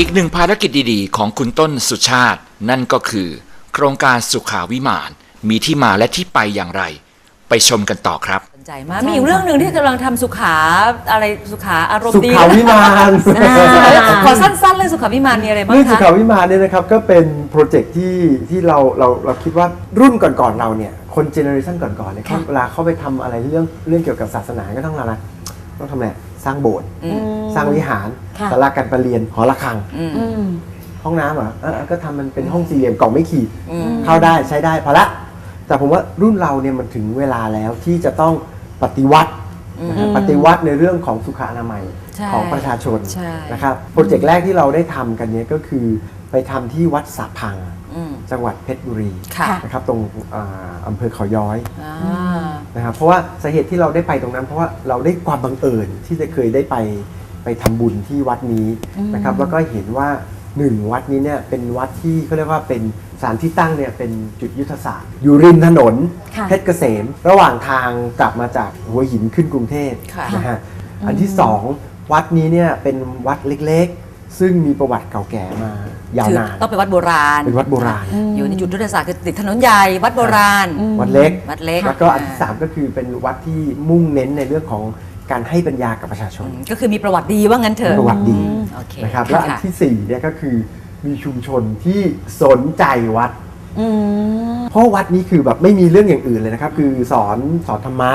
อีกหนึ่งภารกิจดีๆ ของคุณต้นสุชาติ นั่นก็คือ โครงการสุขาวิมาน มีที่มาและที่ไปอย่างไร ไปชมกันต่อครับ สนใจมาก มีอีกเรื่องหนึ่งที่กำลังทำสุขาอะไรสุขาอารมสุณ์ดีขาวิมานขอสั้นๆเรื่องสุขาวิมานมีอะไรบ้างเรื่องสุคะขาวิมานเนี่ยนะครับก็เป็นโปรเจกต์ที่ที่เราเราเราคิดว่ารุ่นก่อนๆเราเนี่ยคนเจเนอเรชันก่อนๆเนี่ยเขาเวลาเขาไปทำอะไรเรื่องเรื่องเกี่ยวกับศาสนาก็ต้องอะไรต้องทำอะไร สร้างโบสถ์สร้างวิหารค่ะศาลาการประเรียนหอระฆังอืมอืมห้องน้ำเหรอเออก็ทำมันเป็นห้องสี่เหลี่ยมกล่องไม่ขีดเข้าได้ใช้ได้พอละ แต่ผมว่ารุ่นเราเนี่ยมันถึงเวลาแล้วที่จะต้องปฏิวัตินะครับปฏิวัติในเรื่องของสุขอนามัยใช่ของประชาชนใช่นะครับโปรเจกต์แรกที่เราได้ทำกันเนี่ยก็คือไปทำที่วัดสะพังอืมจังหวัดเพชรบุรีค่ะนะครับตรงอ่าอำเภอเขาย้อยอ่า นะครับเพราะว่าสาเหตุที่เราได้ไปตรงนั้น เพราะว่าเราได้ความบังเอิญที่จะเคยได้ไปไปทำบุญที่วัดนี้นะครับ แล้วก็เห็นว่าหนึ่งวัดนี้เนี่ยเป็นวัดที่เขาเรียกว่าเป็นสถานที่ตั้งเนี่ยเป็นจุดยุทธศาสตร์ อยู่ริมถนนค่ะเพชรเกษม ระหว่างทางกลับมาจากหัวหินขึ้นกรุงเทพค่ะ นะฮะอันที่สองวัดนี้เนี่ยเป็นวัดเล็กๆ ซึ่งมีประวัติเก่าแก่มายาวถือนานต้องเป็นวัดโบราณ เป็นวัดโบราณ อยู่ในจุดยุทธศาสตร์คือติดถนนใหญ่วัดโบราณ วัดเล็ก วัดเล็กแล้วก็อันที่สามก็คือเป็นวัดที่มุ่งเน้นในเรื่องของการให้ปัญญากับประชาชน ก็คือมีประวัติดีว่างั้นเถอะประวัติดีโอเคนะครับและอันที่สี่เนี่ยก็คือมีชุมชนที่สนใจวัดอืมเพ ราะวัดนี้คือแบบไม่มีเรื่องอย่างอื่นเลยนะครับ คือสอนสอนธรรมะ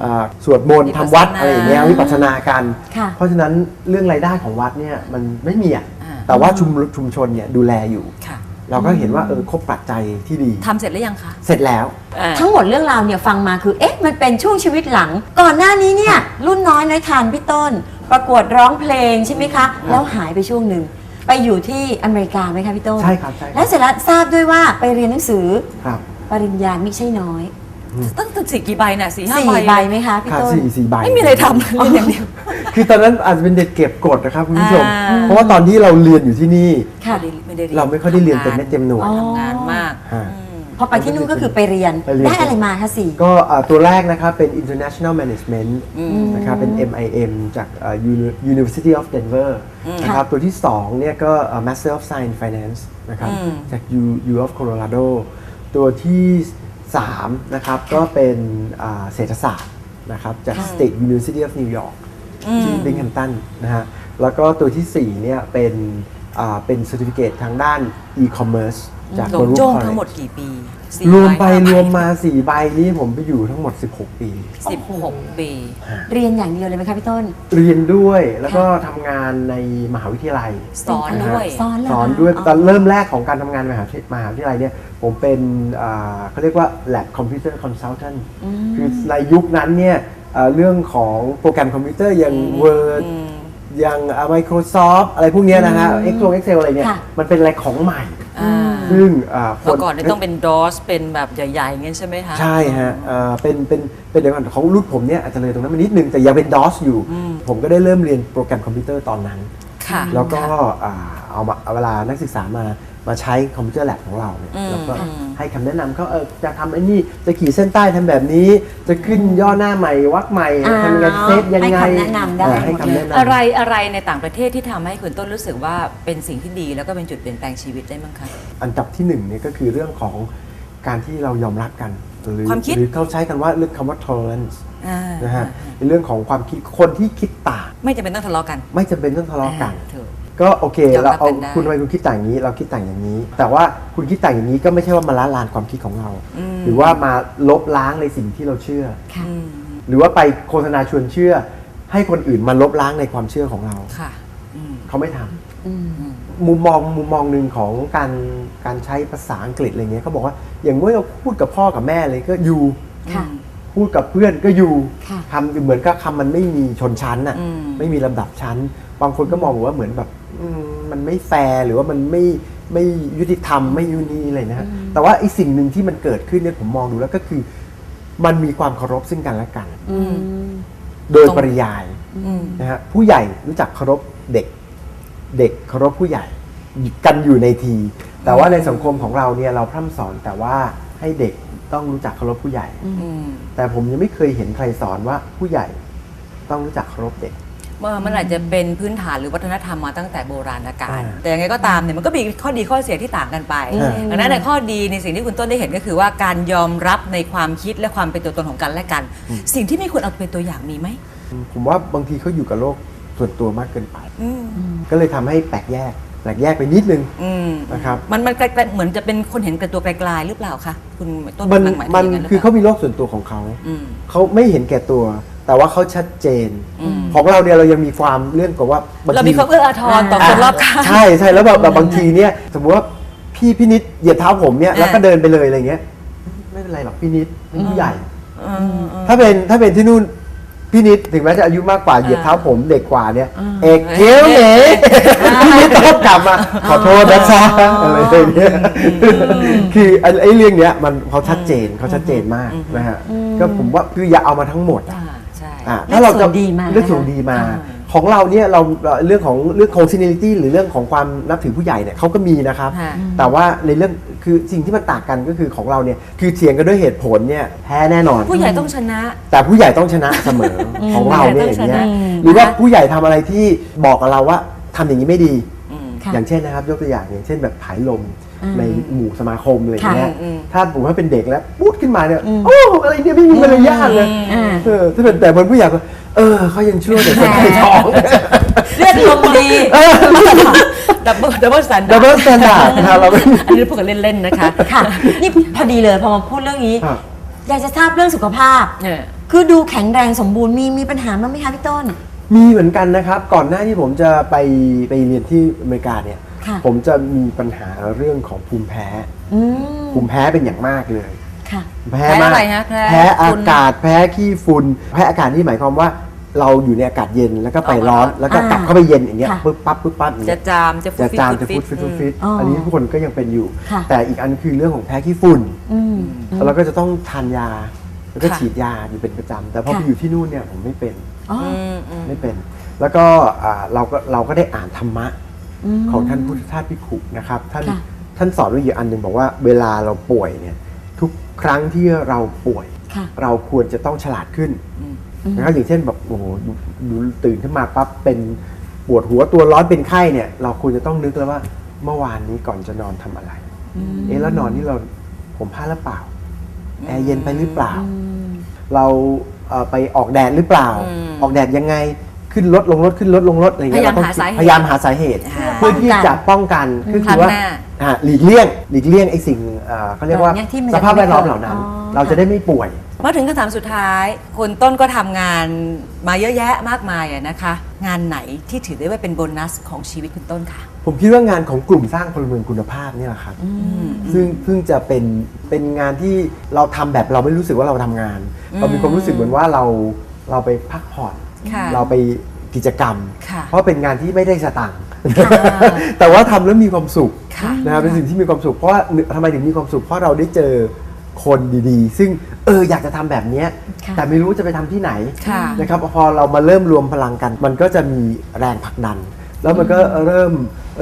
เอ่อสวดมนต์วิปัทำสสนาวัดอะไรอย่างเงี้ยวิปัสสนากัน ค่ะเพราะฉะนั้นเรื่องรายได้ของวัดเนี่ยมันไม่มีอะอ่า แต่ว่าชุมชุมชนเนี่ยดูแลอยู่ ค่ะเราก็เห็นว่าเออครบปัจจัยที่ดี ทำเสร็จหรือยังคะเสร็จแล้วอ่า ทั้งหมดเรื่องราวเนี่ยฟังมาคือเอ๊ะมันเป็นช่วงชีวิตหลัง ก่อนหน้านี้เนี่ยรุ่นน้อยน้อยทานพี่ต้น ประกวดร้องเพลงใช่ไหมคะ แล้วหายไปช่วงหนึ่งไปอยู่ที่อเมริกาไหมคะพี่ต้นใช่ครับใช่ครับแล้วเสร็จแล้วทราบด้วยว่าไปเรียนหนังสือ ครับ ปริญญาไม่ใช่น้อยตั้งตึกสี่กี่ใบน่ะสี่ห้าสี่ใบใบไหมคะพี่ค่ะต้น สี่สี่ใบไม่มีอะไรทำเลยเรียนอย่างเดียว คือตอนนั้นอาจจะเป็นเด็กเก็บกดนะครับคุณผู้ชม อ่า เพราะว่าตอนที่เราเรียนอยู่ที่นี่ ค่ะ ไม่ได้เรียนเราไม่ค่อยได้เรียนเต็มเม็ดเต็มหน่วย อ๋อ ทำงานมากฮะ อืม พอไปที่นู่นก็คือไปเรียน ไปเรียน ได้อะไรมาคะสี่ ก็อ่าตัวแรกนะครับเป็น international management นะครับเป็น MIM จากอ่า Uni- University of Denver นะครับตัวที่2เนี่ยก็อ่า Master of Science Finance นะครับจาก U U of Colorado ตัวที่3นะครับก็เป็นอ่าเศรษฐศาสตร์นะครับจาก State University of New York ที่ Binghamton นะฮะแล้วก็ตัวทีสี่4เนี่ยเป็นอ่าเป็น certificate ทางด้าน e-commerce จากหลง Baruch โจ้ง College ทั้งหมดกี่ปีสี่รวมไปใบห้ใบรวมมา4ใบนี้ผมไปอยู่ทั้งหมด 16 ปี สิบหกปี เรียนอย่างเดียวเลยไหมคะพี่ต้น เรียนด้วยแล้วก็ทำงานในมหาวิทยาลัย สอนด้วยสอนเหรอสอนด้วยตอนเริ่มแรกของการทำงานในมหาวิทยมหาวิทยาลัยเนี่ยผมเป็นอ่าเขาเรียกว่า lab computer consultant คือในยุคนั้นเนี่ยอ่าเรื่องของโปรแกรมคอมพิวเตอร์อย่าง Word อ ย่างอ่า Microsoft อะไรพวกเนี้ยนะฮะ Excel Excel อะไรเนี่ย ค่ะ มันเป็นอะไรของใหม่ อ่าซึ่งอ่าคเมื่อก่อนนี่ต้องเป็น DOS เป็นแบบใหญ่ๆงั้นใช่ไหมคะใช่ฮะเอ่อเป็นเป็นเป็นเดี๋ยวก่อนของรุ่นผมเนี่ยอาจจะเลยตรงนั้นมานิดนึงแต่ยังเป็น DOS อยู่ ผมก็ได้เริ่มเรียนโปรแกรมคอมพิวเตอร์ตอนนั้น ค่ะแล้วก็อ่าเอามาเอาเวลานักศึกษามา มาใช้คอมพิวเตอร์แลบของเราเนี่ยแล้วก็ให้คำแนะนำเขาเออจะทำไอ้นี่จะขีดเส้นใต้ทำแบบนี้ จะขึ้นย่อหน้าใหม่วักใหม่อ่าทำยังไงเซฟยังไงให้คำแนะนำได้อ่าให้คำแนะนำอะไรอะไรในต่างประเทศที่ทำให้คุณต้นรู้สึกว่าเป็นสิ่งที่ดีแล้วก็เป็นจุดเปลี่ยนแปลงชีวิตได้มั้งคะอันดับที่หนึ่งเนี่ยก็คือเรื่องของการที่เรายอมรับกันหรือความคิดหรือเขาใช้กันว่าเรื่องคำว่า tolerance อ่านะฮะในเรื่องของความคิดคนที่คิดต่าง ไม่จำเป็นต้องทะเลาะกัน ไม่จำเป็นต้องทะเลาะกันอ่าถู กก็โอเคยอมรับเราเอากันได้ คุณทำไมคุณคิดต่างอย่างนี้ เราคิดต่างอย่างนี้ แต่ว่าคุณคิดต่างอย่างนี้ก็ไม่ใช่ว่ามาละลานความคิดของเรา หรือว่ามาลบล้างในสิ่งที่เราเชื่อ ค่ะหรือว่าไปโฆษณาชวนเชื่อ ให้คนอื่นมาลบล้างในความเชื่อของเรา ค่ะอืมเขาไม่ทำมุมมองมุมมองหนึ่งของการการใช้ภาษาอังกฤษอะไรเงี้ยเขาบอกว่าอย่างเมื่อเราพูดกับพ่อกับแม่เลยก็อยู่ค่ะ พูดกับเพื่อนก็อยู่ค่ะ คำเหมือนกับคำมันไม่มีชนชั้นอะไม่มีลำดับชั้น บางคนก็มองว่าเหมือนแบบอื มมันไม่แฟร์หรือว่ามันไม่ไม่ยุติธรรมไม่ยุนีอะไรนะฮะแต่ว่าไอ้สิ่งหนึ่งที่มันเกิดขึ้นเนี่ยผมมองดูแล้วก็คือ มันมีความเคารพซึ่งกันและกัน อืม โดยปริยายนะฮะผู้ใหญ่รู้จักเคารพเด็ก เด็กเคารพผู้ใหญ่กันอยู่ในที แต่ว่าในสังคมของเราเนี่ยเราพร่ำสอนแต่ว่าให้เด็กต้องรู้จักเคารพผู้ใหญ่ อืม แต่ผมยังไม่เคยเห็นใครสอนว่าผู้ใหญ่ต้องรู้จักเคารพเด็กเออ มันอาจจะเป็นพื้นฐานหรือวัฒนธรรมมาตั้งแต่โบราณกาลอ่าแต่ยังไงก็ตามเนี่ยมันก็มีข้อดีข้อเสียที่ต่างกันไปอืมดังนั้นในข้อดีในสิ่งที่คุณต้นได้เห็นก็คือว่าการยอมรับในความคิดและความเป็นตัวตนของกันและกัน สิ่งที่ไม่ควรเอาเป็นตัวอย่างมีไหมผมว่าบางทีเขาอยู่กับโลกส่วนตัวมากเกินไปอืมก็เลยทำให้แปลกแยกแปลกแยกไปนิดนึงอืมนะครับมันมันไกลๆเหมือนจะเป็นคนเห็นแกับตัวไกลๆหรือเปล่าคะคุณต้นมันกำลังหมายถึงมันย่างนั้นหรืคือเปเขาล่ามีโลกส่วนตัวของเขาอืมเขาไม่เห็นแก่ตัว แต่ว่าเขาชัดเจนอืมของเราเนี่ยเรายังมีความเรื่องกับว่าบงเราทีมีความเอื้ออาทรต่อคนรอบข้าง ใช่ใช่แล้วแบบแบบบางทีเนี่ย สมมติว่าพี่พี่นิดเหยียบเท้าผมเนี่ยแล้วก็อ่าเดินไปเลยอะไรเงี้ย ไม่เป็นไรหรอกพี่นิดเป็นผู้ใหญ่อืมอืมถ้าเป็นถ้าเป็นที่นู่นพี่นิดถึงแม้จะอายุมากกว่าเหยียบเท้าผมเด็กกว่าเนี่ย เอกเกี้ยวเหนพี่นิดต้องกลับมาขอโทษนะจ๊ะอะไรอย่างเงี้ยคือไอ้ไอ้เรื่องเนี้ยมันเขาชัดเจนเขาชัดเจนมากนะฮะก็ผมว่าคืออย่าเอามาทั้งหมดอ่าใช่ อะถ้าเราจะเลือกส่วนดีมาเลือกส่วนดีมา อ่า ของเราเนี่ยเราเรื่องของเรื่องของ seniority หรือเรื่องของความนับถือผู้ใหญ่เนี่ยเขาก็มีนะครับ ค่ะ แต่ว่าในเรื่องคือสิ่งที่มันต่างกันก็คือของเราเนี่ยคือเถียงกันด้วยเหตุผลเนี่ยแพ้แน่นอน ผู้ใหญ่ต้องชนะ แต่ผู้ใหญ่ต้องชนะเสมอของเราเนี่ยอย่างเงี้ยผู้ใหญ่ต้องชนะหรือว่าผู้ใหญ่ทำอะไรที่บอกกับเราว่าทำอย่างนี้ไม่ดีอืมค่ะ อย่างเช่นนะครับ ยกตัวอย่างอย่างเช่นแบบผายลมอืม ในหมู่สมาคมอะไรอย่างเงี้ยค่ะอืมถ้าผมว่าเป็นเด็กแล้วพูดขึ้นมาเนี่ยโอ้อะไรเนี่ยไม่มีมารยาทเลยอืมเออถ้าเป็นแต่คนผู้ใหญ่ก็เออเขายังชั่วแต่คนไทยท้องเลือดลมดีดับเบิลดับเบิลสแตนดับเบิลสแตนดาร์ดนะครับเราไม่อันนี้พูดกันเล่นๆนะคะค่ะนี่พอดีเลยพอมาพูดเรื่องนี้ครับอยากจะทราบเรื่องสุขภาพเออคือดูแข็งแรงสมบูรณ์มีมีปัญหาบ้างไหมคะพี่ต้นมีเหมือนกันนะครับ ก่อนหน้าที่ผมจะไปไปเรียนที่อเมริกาเนี่ย ค่ะผมจะมีปัญหาเรื่องของภูมิแพ้ อืมภูมิแพ้เป็นอย่างมากเลย ค่ะ แพ้แพ้มาอะกไรฮะแพ้แพ้อาฝุ่น กาศแพ้ขี้ฝุ่นแพ้อากาศที่หมายความว่า เราอยู่ในอากาศเย็นแล้วก็ไปออกมาร้อนแล้วก็กลับอ่าเข้าไปเย็นอย่างเงี้ยค่ะปึ๊บปั๊บปึ๊บปั๊บอย่างจะเงี้ยจามจะฟุจะดฟิตจามฟุจะดฟุดฟิตฟุดฟิตอ๋ออัอันนี้ทุกคนก็ยังเป็นอยู่ ค่ะ แต่อีกอันคือเรื่องของแพ้ขี้ฝุ่น อืม แล้วเราก็จะต้องทานยา แล้วก็ค่ะ ฉีดยาอยู่เป็นประจำแต่พอค่ะ ไปอยู่ที่นู่นเนี่ยผมไม่เป็นอ๋อ อืมอืม ไม่เป็น แล้วก็อ่าเราก็เราก็ได้อ่านธรรมะม ของท่านพุทธทาสพิขุนะครับ ท่านค่ะท่านสอนไว้อยู่อันหนึ่งบอกว่าเวลาเราป่วยเนี่ยทุกครั้งที่เราป่วยค่ะเราควรจะต้องฉลาดขึ้นอืมนะครับอย่างเช่นแบบโอ้โหดูดูตื่นขึ้นมาปั๊บเป็นปวดหัวตัวร้อนเป็นไข้เนี่ย เราควรจะต้องนึกแล้วว่าเมื่อวานนี้ก่อนจะนอนทำอะไร เอ๊ะแล้วนอนนี่เราผมผ้าหรือเปล่าแอร์เย็นไปหรือเปล่า เราเอ่อไปออกแดดหรือเปล่าอืมออกแดดยังไง ขึ้นรถลงรถขึ้นรถลงรถอะไรอย่างเงี้ยพยายามเรต้องหาสาเหตุพยายามหาสาเหตุอ่าเพื่อที่จะป้องกันก็คือว่าครั้งหน้าอ่าหลีกเลี่ยงหลีกเลี่ยงไอ้สิ่งเอ่อเขาเรียกว่าเนี่ยที่มัน สภาพแวดล้อมจะไม่เหล่านั้นอ๋อเราจะได้ไม่ป่วย มาถึงคำถามสุดท้ายคุณต้นก็ทำงานมาเยอะแยะมากมายอะนะคะ งานไหนที่ถือได้ว่าเป็นโบนัสของชีวิตคุณต้นค่ะ ผมคิดว่างานของกลุ่มสร้างพลเมืองคุณภาพเนี่ยแหละครับ ซึ่งเพิ่งจะเป็นเป็นงานที่เราทำแบบเราไม่รู้สึกว่าเราทำงาน เรามีความรู้สึกเหมือนว่าเราเราไปพักผ่อน ค่ะเราไปกิจกรรม ค่ะเพราะเป็นงานที่ไม่ได้สตังค์ค่ะแต่ว่าทำแล้วมีความสุขค่ะนะครับเป็นสิ่งที่มีความสุขเพราะว่าทำไมถึงมีความสุขเพราะเราได้เจอคนดีๆ ซึ่งเอออยากจะทำแบบเนี้ยค่ะแต่ไม่รู้จะไปทำที่ไหนค่ะนะครับพอเรามาเริ่มรวมพลังกัน มันก็จะมีแรงผลักดัน แล้วมันก็เริ่ม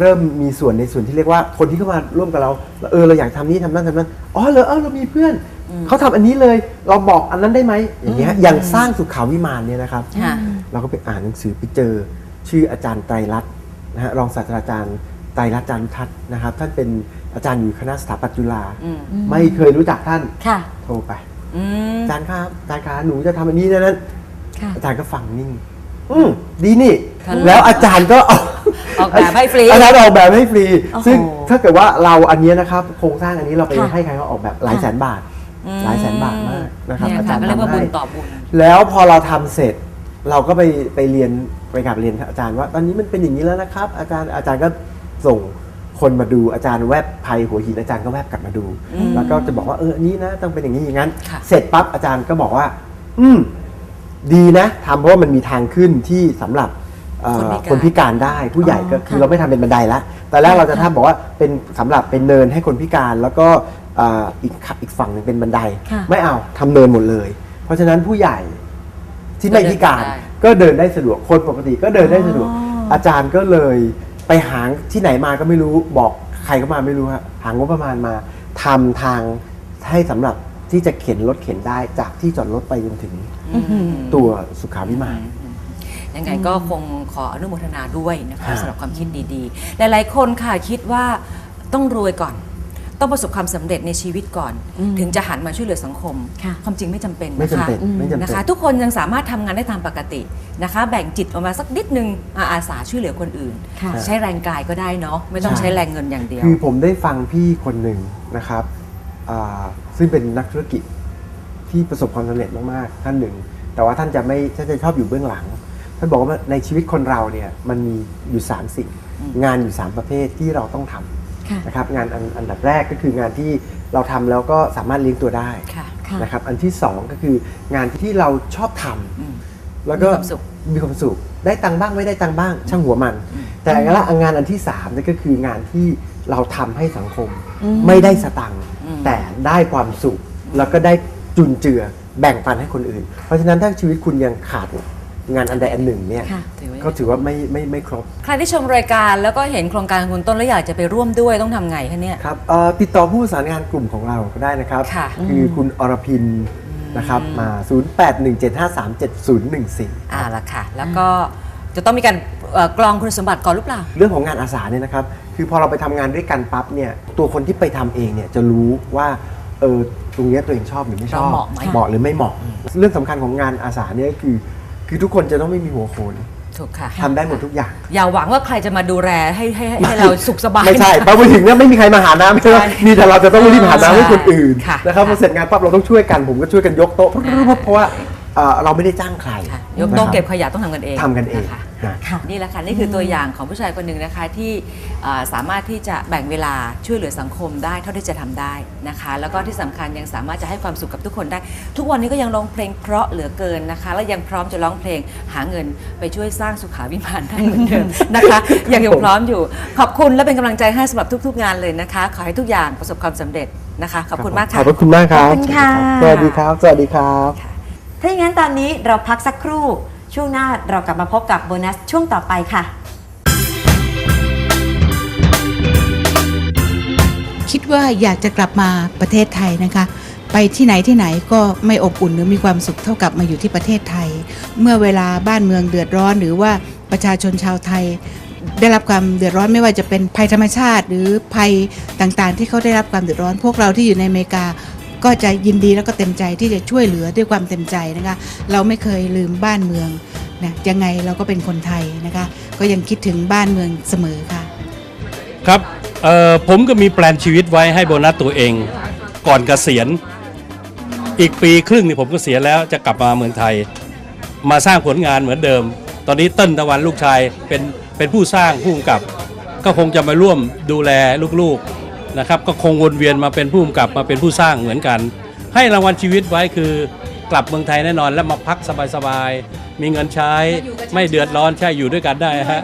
เริ่มมีส่วนในส่วนที่เรียกว่าคนที่เข้ามาร่วมกับเรา เออเราอยากทำนี้ทำนั่นทำนั่นอ๋อเหรอเออเรามีเพื่อน เขาทำอันนี้เลยเราบอกอันนั้นได้ไหมอย่างเงี้ยอย่างสร้างสุขาวิมานเนี่ยนะครับค่ะเราก็ไปอ่านหนังสือไปเจอ ชื่ออาจารย์ไตรรัตน์นะฮะรองศาสตราจารย์ไตรรัตน์จารุทัศน์นะครับ ท่านเป็นอาจารย์อยู่คณะสถาปัตย์จุฬาอืมไม่เคยรู้จักท่านค่ะโทรไปอืมอาจารย์ครับอาจารย์ครับหนูจะทำอันนี้นะนั้นค่ะอาจารย์ก็ฟังนิ่งอืมดีนี่ค่ะแล้วอาจารย์ก็เอาออกแบบให้ฟรีอาจารย์ออกแบบให้ฟรีโอ้โหซึ่งถ้าเกิดว่าเราอันเนี้ยนะครับโครงสร้างอันนี้เราไปค่ะให้ใครเขาออกแบบหลายแสนบาท หลายแสนบาทมากนะครับเนี่ยอาค่ะจารย์ก็เรียกว่าทำบุให้ญต่อบุญแล้วพอเราทำเสร็จเราก็ไปไปเรียนไปกลับเรียนอาจารย์ว่า ตอนนี้มันเป็นอย่างนี้แล้วนะครับ อาจารย์อาจารย์ก็ส่งคนมาดูอาจารย์แวบภัยหัวหินอาจารย์ก็แวบกลับมาดู แล้วก็จะบอกว่าเอออันนี้นะต้องเป็นอย่างนี้อย่างนั้นค่ะเสร็จปั๊บอาจารย์ก็บอกว่า อืมดีนะทำเพราะว่ามันมีทางขึ้นที่สำหรับเอ่อคนพิการคนพิการได้ผู้ใหญ่ก็อ๋อคือค่ะเราไม่ทำเป็นบันไดละแต่แรกเราจะทำบอกว่าเป็นสำหรับเป็นเนินให้คนพิการ แล้วก็เอ่ออีกขอีกฝั่งหนึ่งเป็นบันได ค่ะไม่เอาทำเนินหมดเลย เพราะฉะนั้นผู้ใหญ่ที่ไม่พิการได้ก็เดินได้สะดวกคนปกติก็เดินได้สะดวก อ๋ออ อาจารย์ก็เลยไปหาที่ไหนมาก็ไม่รู้บอกใครก็มาไม่รู้ฮะหางบประมาณมาทำทางให้สำหรับที่จะเข็นรถเข็นได้จากที่จอดรถไปจนถึงตัวสุขาวิมาน ยังไงก็คงขออนุโมทนาด้วยนะคะค่ะสำหรับความคิดดีๆ หลายๆคนค่ะคิดว่าต้องรวยก่อน ต้องประสบความสำเร็จในชีวิตก่อน ถึงจะหันมาช่วยเหลือสังคม ค่ะความจริงไม่จำเป็นไม่นะจำคะเป็นไม่จำเป็น นะคะ ทุกคนยังสามารถทำงานได้ตามปกตินะคะ แบ่งจิตออกมาสักนิดนึงอาอาสาช่วยเหลือคนอื่น ค่ะ ใช้แรงกายก็ได้เนาะไม่ต้องใช่ใช้แรงเงินอย่างเดียว คือผมได้ฟังพี่คนหนึ่งนะครับอ่าซึ่งเป็นนักธุรกิจที่ประสบความสำเร็จมากๆท่านหนึ่ง แต่ว่าท่านจะไม่ท่านจะชอบอยู่เบื้องหลัง ท่านบอกว่าในชีวิตคนเราเนี่ยมันมีอยู่สามสิ่ง งานอยู่สามประเภทที่เราต้องทค่ะำ นะครับงานอันอันดับแรกก็คืองานที่เราทำแล้วก็สามารถเลี้ยงตัวได้ค่ะค่ะนะครับอันที่สองก็คืองานที่เราชอบทำอืมแล้วก็มีความสุขมีความสุขได้ตังค์บ้างไม่ได้ตังค์บ้าง ช่างหัวมัน แต่ละงานอันที่สามนี่ก็คืองานที่เราทำให้สังคม ไม่ได้สตังค์แต่ได้ความสุข แล้วก็ได้จุนเจือแบ่งปันให้คนอื่น เพราะฉะนั้นถ้าชีวิตคุณยังขาด งานอันใดอันหนึ่งเนี่ยค่ะถือว่า ก็ถือว่าไม่ไม่ไม่ครบ ใครที่ชมรายการแล้วก็เห็นโครงการของคุณต้นแล้วอยากจะไปร่วมด้วยต้องทำไงคะเนี่ย ครับเอ่อติดต่อผู้ประสานงานกลุ่มของเราก็ได้นะครับค่ะคือคุณอรพินนะครับมา 0817537014 อ่าละค่ะ แล้วก็จะต้องมีการเอ่อกรองคุณสมบัติก่อนหรือเปล่า เรื่องของงานอาสาเนี่ยนะครับ คือพอเราไปทำงานด้วยกันปั๊บเนี่ยตัวคนที่ไปทำเองเนี่ยจะรู้ว่าเออตรงเนี้ยตัวเองชอบหรือไม่ชอบเราเหมาะไหมเหมาะหรือไม่เหมาะ เรื่องสำคัญของงานอาสาเนี่ยก็คือ คือทุกคนจะต้องไม่มีหัวโขนถูกค่ะทำได้หมดทุกอย่าง อย่าหวังว่าใครจะมาดูแลให้ให้ให้ให้เราสุขสบาย ไม่ใช่นะคะพอไปถึงเนี่ยไม่มีใครมาหาน้ำใช่ไหมใช่มีแต่เราจะต้องรีบหาน้ำให้คนอื่นค่ะนะครับค่ะพอเสร็จงานปั๊บเราต้องช่วยกันผมก็ช่วยกันยกโต๊ะเพราะว่า เอ่อเราไม่ได้จ้างใครค่ะยกโต๊ะนะครับเก็บขยะต้องทำกันเองทำกันเองะคะนะค่ะนี่แหละค่ะนี่คือตัวอย่างของผู้ชายคนหนึ่งนะคะที่เอ่อสามารถที่จะแบ่งเวลาช่วยเหลือสังคมได้เท่าที่จะทำได้นะคะ แล้วก็ที่สำคัญยังสามารถจะให้ความสุขกับทุกคนได้ ทุกวันนี้ก็ยังร้องเพลงเพราะเหลือเกินนะคะ และยังพร้อมจะร้องเพลงหาเงินไปช่วยสร้างสุขาวิมานได้เหมือนเดิมนะคะยังยังพร้อมอยู่ขอบคุณและเป็นกำลังใจให้สำหรับทุก ๆ งานเลยนะคะ ขอให้ทุกอย่างประสบความสำเร็จนะคะ ขอบคุณมากขค่ะอบพระคุณมากครับขอบคุณค่ะสวัสดีครับ สวัสดีครับ ถ้าอย่างนั้นตอนนี้เราพักสักครู่ ช่วงหน้าเรากลับมาพบกับโบนัสช่วงต่อไปค่ะ คิดว่าอยากจะกลับมาประเทศไทยนะคะ ไปที่ไหนที่ไหนก็ไม่อบอุ่นหรือมีความสุขเท่ากับมาอยู่ที่ประเทศไทย เมื่อเวลาบ้านเมืองเดือดร้อนหรือว่าประชาชนชาวไทยได้รับความเดือดร้อนไม่ว่าจะเป็นภัยธรรมชาติ หรือภัยต่างๆ ที่เขาได้รับความเดือดร้อน พวกเราที่อยู่ในอเมริกา ก็จะยินดีแล้วก็เต็มใจที่จะช่วยเหลือด้วยความเต็มใจนะคะเราไม่เคยลืมบ้านเมืองนะยังไงเราก็เป็นคนไทยนะคะก็ยังคิดถึงบ้านเมืองเสมอค่ะ ครับผมก็มีแปลนชีวิตไว้ให้โบนัสตัวเอง ก่อนเกษียณอีกปีครึ่งนี่ผมก็เสียแล้วจะกลับมาเมืองไทย มาสร้างผลงานเหมือนเดิม ตอนนี้เต้นตะวันลูกชายเป็นเป็นผู้สร้างผู้กำกับ ก็คงจะมาร่วมดูแลลูกๆ นะครับก็คงวนเวียนมาเป็นผู้กำกับมาเป็นผู้สร้างเหมือนกัน ให้รางวัลชีวิตไว้คือกลับเมืองไทยแน่นอนแล้วมาพักสบายๆ มีเงินใช้ไม่เดือดร้อนใช่อยู่ด้วยกันได้ฮะ